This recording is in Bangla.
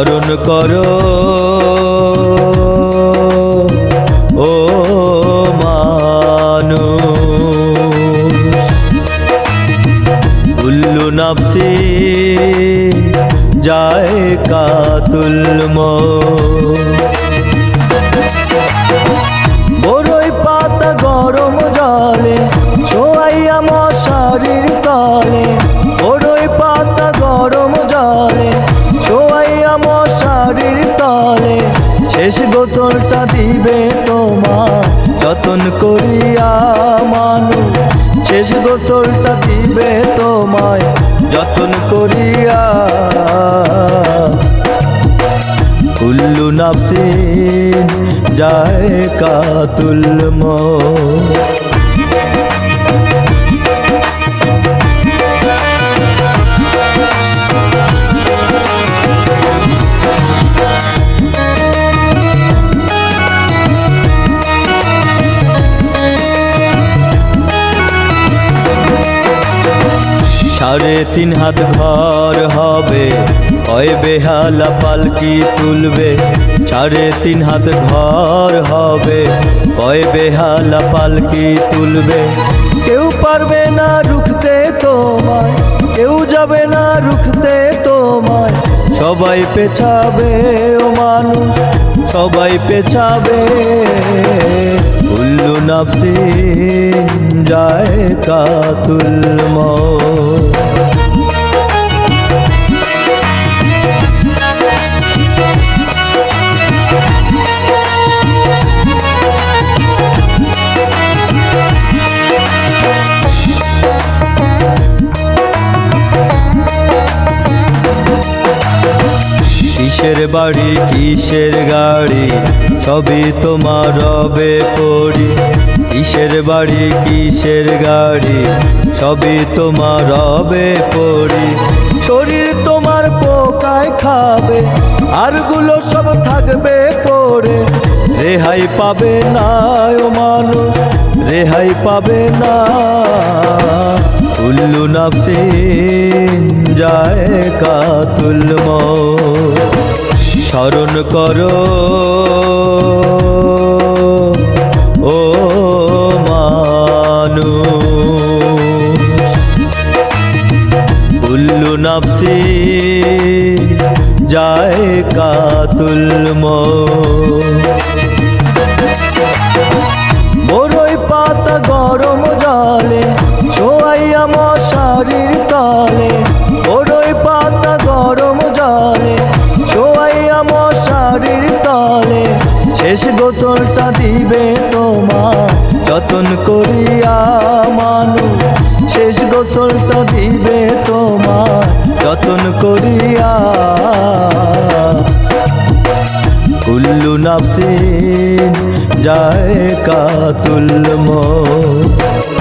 স্মরণ করো। ও মানুষ। উল্লু নাফসি, যায় কাতুলম বড়ই পাতা গরম জলে শোয়াইয়া মশারির তলে। শেষ গোসলটা দিবে তোমার। যতন করিয়া মানু, শেষ গোসলটা দিবে তোমায়। যতন করিয়া কুল্লু নাফসিন যায় কাতুল মৌত সাড়ে তিন হাত ঘর হবে। কয় বেহালা পালকি তুলবে। সাড়ে তিন হাত ঘর হবে। কয় বেহালা পালকি তুলবে। কেউ পারবে না রুখতে তোমায়। কেউ যাবে না রুখতে তোমায়। সবাই পেছাবে ও মানুষ, সবাই পেছাবে উল্লু নাফসি যায় কাতুল মৌত কিসের বাড়ি, কিসের গাড়ি? সবই তোমার রবে পড়ি। কিসের বাড়ি, কিসের গাড়ি? সবই তোমার রবে পড়ি। শরীর তোমার পোকায় খাবে আরগুলো সব থাকবে পড়ে। রেহাই পাবে না ও মানুষ, রেহাই পাবে না। উল্লু নাফসিন যায় কাতুল মৌত স্মরণ করো। ও মানু উল্লু নাফসি যায় কাতুল মৌত শেষ গোসলটা দিবে তোমার। যতন করিয়া মানু, শেষ গোসলটা দিবে তোমার। যতন করিয়া উল্লু নাফসিন যায় কাতুল মৌত।